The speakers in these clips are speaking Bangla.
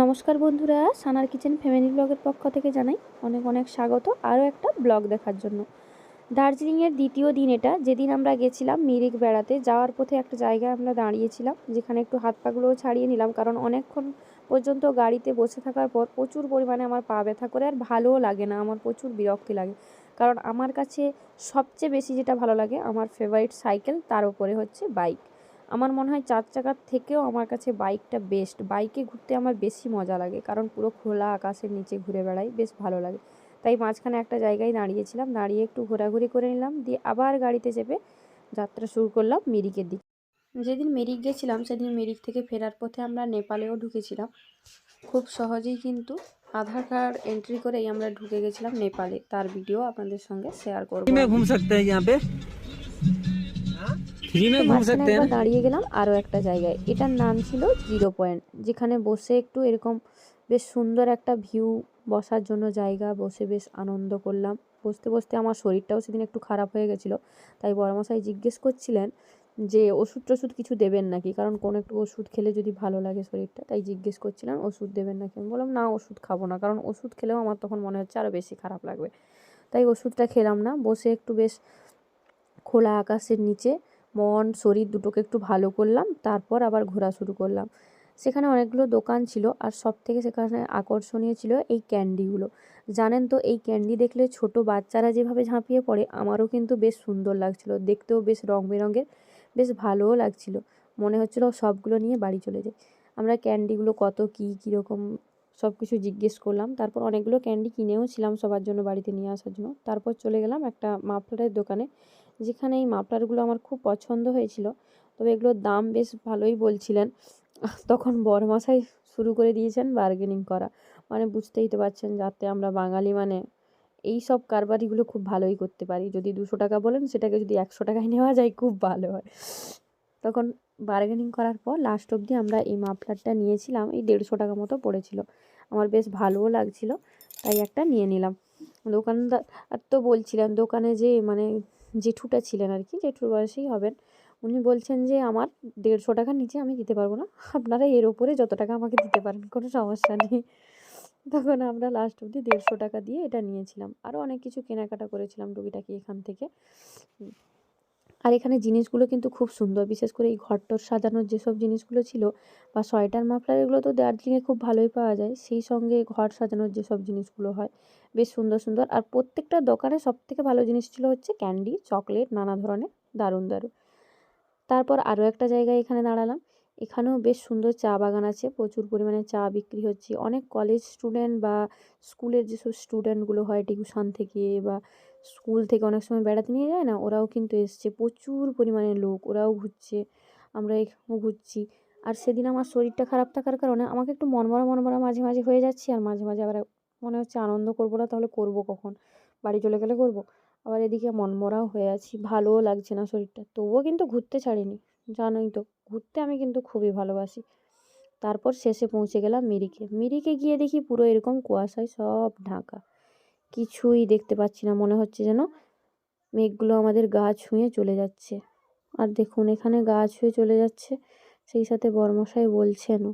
নমস্কার বন্ধুরা, সানার কিচেন ফ্যামিলি ব্লগের পক্ষ থেকে জানাই অনেক অনেক স্বাগত, আরও একটা ব্লগ দেখার জন্য। দার্জিলিংয়ের দ্বিতীয় দিন এটা, যেদিন আমরা গেছিলাম মিরিক বেড়াতে, যাওয়ার পথে একটা জায়গায় আমরা দাঁড়িয়েছিলাম, যেখানে একটু হাত পাগুলোও ছাড়িয়ে নিলাম, কারণ অনেকক্ষণ পর্যন্ত গাড়িতে বসে থাকার পর প্রচুর পরিমাণে আমার পা ব্যথা করে আর ভালোও লাগে না, আমার প্রচুর বিরক্তি লাগে। কারণ আমার কাছে সবচেয়ে বেশি যেটা ভালো লাগে, আমার ফেভারিট সাইকেল তার উপরে হচ্ছে বাইক আমার মনে হয় চার চাকার থেকেও আমার কাছে বাইকটা বেস্ট বাইকে ঘুরতে আমার বেশি মজা লাগে, কারণ পুরো খোলা আকাশের নিচে ঘুরে বেড়াই, বেশ ভালো লাগে। তাই মাঝখানে একটা জায়গায় দাঁড়িয়েছিলাম, দাঁড়িয়ে একটু ঘোরাঘুরি করে নিলাম, দিয়ে আবার গাড়িতে চেপে যাত্রা শুরু করলাম মিরিকের দিকে। যেদিন মিরিক গেছিলাম, সেদিন মিরিক থেকে ফেরার পথে আমরা নেপালেও ঢুকেছিলাম। খুব সহজেই কিন্তু আধার কার্ড এন্ট্রি করেই আমরা ঢুকে গেছিলাম নেপালে। তার ভিডিও আপনাদের সঙ্গে শেয়ার করব। ঘুম সকতে सकते हैं यहाँ पे फ्री में घूम মাঝখানে सकते हैं একবার দাঁড়িয়ে গেলাম আরও একটা জায়গায় এটার নাম ছিল জিরো পয়েন্ট যেখানে বসে একটু এরকম বেশ সুন্দর একটা ভিউ বসার জন্য জায়গা বসে বেশ আনন্দ করলাম বসতে বসতে আমার শরীরটাও সেদিন একটু খারাপ হয়ে গেছিলো তাই বড়মশাই জিজ্ঞেস করছিলেন যে ওষুধ টষুধ কিছু দেবেন নাকি কারণ কোনো একটু ওষুধ খেলে যদি ভালো লাগে শরীরটা তাই জিজ্ঞেস করছিলেন ওষুধ দেবেন নাকি আমি বললাম না ওষুধ খাবো না কারণ ওষুধ খেলেও আমার তখন মনে হচ্ছে আরও বেশি খারাপ লাগবে তাই ওষুধটা খেলাম না বসে একটু বেশ খোলা আকাশের নিচে মন, শরীর দুটোকে একটু ভালো করলাম, তারপর আবার ঘোরা শুরু করলাম। সেখানে অনেকগুলো দোকান ছিল আর সব থেকে সেখানে আকর্ষণীয় ছিল এই ক্যান্ডিগুলো জানেন তো, এই ক্যান্ডি দেখলে ছোট বাচ্চারা যেভাবে ঝাঁপিয়ে পড়ে, আমারও কিন্তু বেশ সুন্দর লাগছিল। দেখতেও বেশ রং বেরঙের বেশ ভালোও লাগছিল। মনে হচ্ছিল সবগুলো নিয়ে বাড়ি চলে যাই। আমরা ক্যান্ডিগুলো কত কী, কীরকম সব কিছু জিজ্ঞেস করলাম। তারপর অনেকগুলো ক্যান্ডি কিনেও ছিলাম সবার জন্য বাড়িতে নিয়ে আসার জন্য। তারপর চলে গেলাম একটা মাফলারের দোকানে, যেখানে এই মাফলারগুলো আমার খুব পছন্দ হয়েছিল। তবে এগুলোর দাম বেশ ভালোই বলছিলেন। তখন বরমশাই শুরু করে দিয়েছেন বার্গেনিং করা। মানে বুঝতেই তো পারছেন যাতে আমরা বাঙালি মানে এই সব কারবারিগুলো খুব ভালোই করতে পারি। যদি দুশো টাকা বলেন সেটাকে যদি একশো টাকায় নেওয়া যায় খুব ভালো হয়। তখন বার্গেনিং করার পর লাস্ট অবধি আমরা এই মাফলারটা নিয়েছিলাম, এই দেড়শো টাকা মতো পড়েছিল। আমার বেশ ভালোও লাগছিল, তাই একটা নিয়ে নিলাম। দোকানদার তো বলছিলেন, দোকানে যে মানে জেঠুটা ছিলেন আর কি, জেঠুর বয়সেই হবেন, উনি বলছেন যে আমার দেড়শো টাকার নিচে আমি দিতে পারব না, আপনারা এর ওপরে যত টাকা আমাকে দিতে পারেন, কোনো সমস্যা নেই। তখন আমরা লাস্ট অবধি দেড়শো টাকা দিয়ে এটা নিয়েছিলাম। আরও অনেক কিছু কেনাকাটা করেছিলাম টুকিটাকি এখান থেকে। আর এখানে জিনিসগুলো কিন্তু খুব সুন্দর। বিশেষ করে এই ঘরটর সাজানোর যেসব জিনিসগুলো ছিল বা সোয়েটার মাফলার, এগুলো তো দার্জিলিংয়ে খুব ভালোই পাওয়া যায়। সেই সঙ্গে ঘর সাজানোর যেসব জিনিসগুলো হয়, বেশ সুন্দর সুন্দর। আর প্রত্যেকটা দোকানে সব থেকে ভালো জিনিস ছিল হচ্ছে ক্যান্ডি, চকলেট, নানা ধরনের দারুণ দারুণ। তারপর আরও একটা জায়গায় এখানে দাঁড়ালাম। এখানেও বেশ সুন্দর চা বাগান আছে, প্রচুর পরিমাণে চা বিক্রি হচ্ছে। অনেক কলেজ স্টুডেন্ট বা স্কুলের যেসব স্টুডেন্টগুলো হয় টিউশন থেকে বা স্কুল থেকে অনেক সময় বেড়াতে নিয়ে যায় না, ওরাও কিন্তু এসছে, প্রচুর পরিমাণে লোক, ওরাও ঘুরছে, আমরা এখানেও ঘুরছি। আর সেদিন আমার শরীরটা খারাপ থাকার কারণে আমাকে একটু মনমরা মনমরা মাঝে মাঝে হয়ে যাচ্ছে, আর মাঝে মাঝে আবার মনে হচ্ছে আনন্দ করব না, তাহলে করব কখন? বাড়ি চলে গেলে করব? আবার এদিকে মনমরাও হয়ে আছি, ভালোও লাগছে না শরীরটা, তবুও কিন্তু ঘুরতে ছাড়িনি, জানোই তো, ঘুরতে আমি কিন্তু খুবই ভালোবাসি। তারপর শেষে পৌঁছে গেলাম মিরিকে মিরিকে গিয়ে দেখি পুরো এরকম কুয়াশায় সব ঢাকা। কিছুই দেখতে পাচ্ছি না। মনে হচ্ছে যেন মেঘগুলো আমাদের গা ছুঁয়ে চলে যাচ্ছে। আর দেখুন এখানে গা ছুঁয়ে চলে যাচ্ছে। সেই সাথে বর্মশাই বলছেনও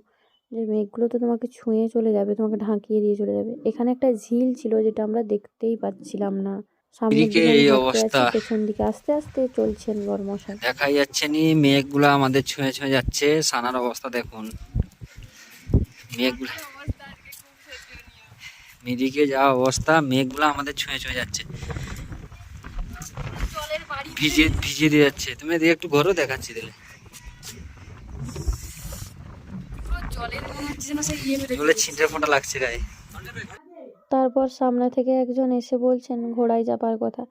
যে মেঘগুলো তো তোমাকে ছুঁয়ে চলে যাবে তোমাকে ঢাকিয়ে দিয়ে চলে যাবে। এখানে একটা ঝিল ছিল যেটা আমরা দেখতেই পাচ্ছিলাম না। সামনের দিকে আমি এই অবস্থা। পেছন দিকে আস্তে আস্তে চলছেন বর্মশাই। দেখাই যাচ্ছে নি মেঘগুলো আমাদের ছুঁয়ে ছুঁয়ে যাচ্ছে। সানার অবস্থা দেখুন। মেঘগুলো মিরিকে যা অবস্থা মেঘগুলো আমাদের ছুঁয়ে ছুঁয়ে যাচ্ছে। ভিজিয়ে ভিজিয়ে দিয়ে যাচ্ছে। তুমি এদিকে একটু ঘরও দেখাচ্ছি দিলে ছিটে ফোঁটা লাগছে গায়ে। তারপর সামনে থেকে একজন এসে বলছেন ঘোড়ায় চাপার কথা।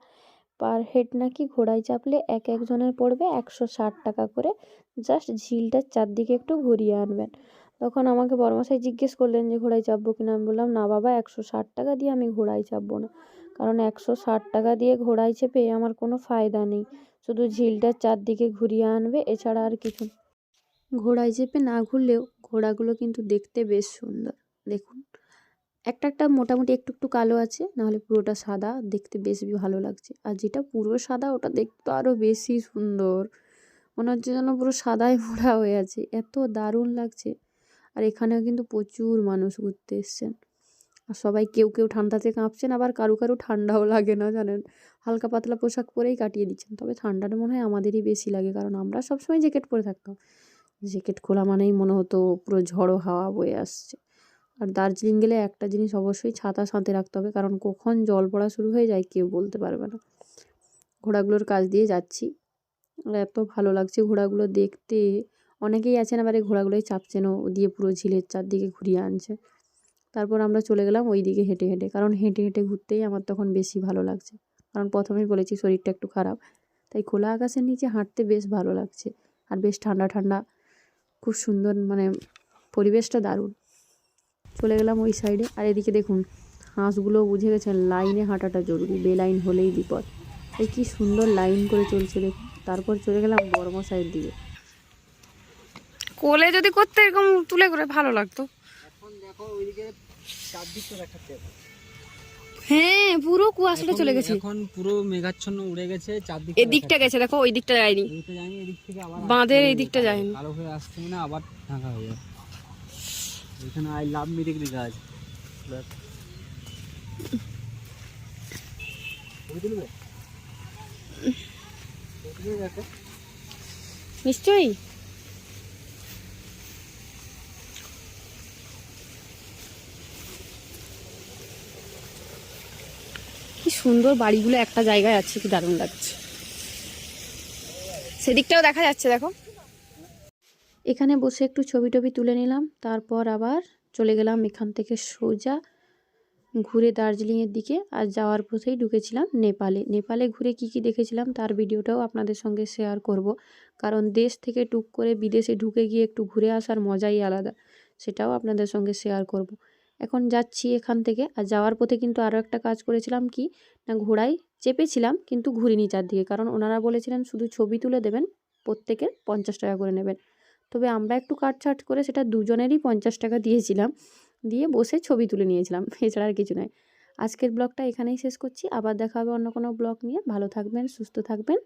পার হেড নাকি ঘোড়ায় চাপলে এক একজনের পড়বে একশো ষাট টাকা করে। জাস্ট ঝিলটার চারদিকে একটু ঘুরিয়ে আনবেন। তখন আমাকে বড়মশাই জিজ্ঞেস করলেন যে ঘোড়ায় চাপবো কিনা? আমি বললাম, না বাবা, একশো ষাট টাকা দিয়ে আমি ঘোড়ায় চাপবো না। কারণ একশো ষাট টাকা দিয়ে ঘোড়ায় চেপে আমার কোনো ফায়দা নেই। শুধু ঝিলটার চারদিকে ঘুরিয়ে আনবে, এছাড়া আর কিছু ঘোড়ায় চেপে না ঘুরলেও ঘোড়াগুলো কিন্তু দেখতে বেশ সুন্দর। দেখুন, একটা একটা মোটামুটি একটু একটু কালো আছে, নাহলে পুরোটা সাদা, দেখতে বেশ ভালো লাগছে। আর যেটা পুরো সাদা, ওটা দেখতে আরও বেশি সুন্দর। মনে হচ্ছে যেন পুরো সাদায় মোড়া হয়ে আছে। এত দারুণ লাগছে। আর এখানেও কিন্তু প্রচুর মানুষ ঘুরতে এসছেন আর সবাই কেউ কেউ ঠান্ডাতে কাঁপছেন, আবার কারু কারু ঠান্ডাও লাগে না, জানেন? হালকা পাতলা পোশাক পরেই কাটিয়ে দিচ্ছেন। তবে ঠান্ডাটা মনে হয় আমাদেরই বেশি লাগে, কারণ আমরা সবসময় জ্যাকেট পরে থাকতাম। জ্যাকেট খোলা মানেই মনে হতো পুরো ঝড়ো হাওয়া বয়ে আসছে। আর দার্জিলিং গেলে একটা জিনিস অবশ্যই ছাতা সাঁতে রাখতে হবে, কারণ কখন জল পড়া শুরু হয়ে যায় কেউ বলতে পারবে না। ঘোড়াগুলোর কাছ দিয়ে যাচ্ছি। আর এত ভালো লাগছে ঘোড়াগুলো দেখতে। অনেকেই আছেন আবার এই ঘোড়াগুলোই চাপছেন ও দিয়ে পুরো ঝিলের চারদিকে ঘুরিয়ে আনছে। তারপর আমরা চলে গেলাম ওই দিকে হেঁটে হেঁটে, কারণ হেঁটে হেঁটে ঘুরতেই আমার তখন বেশি ভালো লাগছে। কারণ প্রথমেই বলেছি শরীরটা একটু খারাপ, তাই খোলা আকাশের নিচে হাঁটতে বেশ ভালো লাগছে। আর বেশ ঠান্ডা ঠান্ডা, খুব সুন্দর মানে পরিবেশটা দারুণ। চলে গেলাম ওই সাইডে, আর এদিকে দেখুন, হাঁসগুলো বুঝে গেছেন লাইনে হাঁটাটা জরুরি বে লাইন হলেই বিপদ। এই কি সুন্দর লাইন করে চলছে দেখুন। তারপর চলে গেলাম বর্মা সাইড দিয়ে কোলে যদি করতে এরকম তুলে করে ভালো লাগতো। হ্যাঁ পুরো কুয়াশাটা চলে গেছে। এখন পুরো মেঘাচ্ছন্ন উড়ে গেছে চারদিক এদিকটা গেছে দেখো ওই দিকটা যায়নি। যায়নি এদিক থেকে আবার বাঁধের এই দিকটা যায়নি। কালো হয়ে আসছে মানে আবার ঢাকা হয়ে যাবে এখানে আই লাভ মিরিক লেখা আছে একটা? নিশ্চয়ই। সুন্দর বাড়িগুলো একটা জায়গায় আছে, কি দারুণ লাগছে। সেদিকটাও দেখা যাচ্ছে, দেখো। এখানে বসে একটু ছবি টবি তুলে নিলাম, তারপর আবার চলে গেলাম এখান থেকে সোজা ঘুরে দার্জিলিংয়ের দিকে, আর যাওয়ার পথেই ঢুকেছিলাম নেপালে। নেপালে ঘুরে কি কি দেখেছিলাম, তার ভিডিওটাও আপনাদের সঙ্গে শেয়ার করব। কারণ দেশ থেকে টুক করে বিদেশে ঢুকে গিয়ে একটু ঘুরে আসার মজাই আলাদা, সেটাও আপনাদের সঙ্গে শেয়ার করব। এখন যাচ্ছি এখান থেকে। আর যাওয়ার পথে কিন্তু আরও একটা কাজ করেছিলাম কি, না ঘোড়ায় চেপেছিলাম কিন্তু ঘুরিনি চারদিকে। কারণ ওনারা বলেছিলেন শুধু ছবি তুলে দেবেন, প্রত্যেকের পঞ্চাশ টাকা করে নেবেন। তবে আমরা একটু কাটছাট করে সেটা দুজনেরই পঞ্চাশ টাকা দিয়েছিলাম, দিয়ে বসে ছবি তুলে নিয়েছিলাম। এছাড়া আর কিছু নয়। আজকের ব্লগটা এখানেই শেষ করছি। আবার দেখা হবে অন্য কোনো ব্লগ নিয়ে। ভালো থাকবেন, সুস্থ থাকবেন।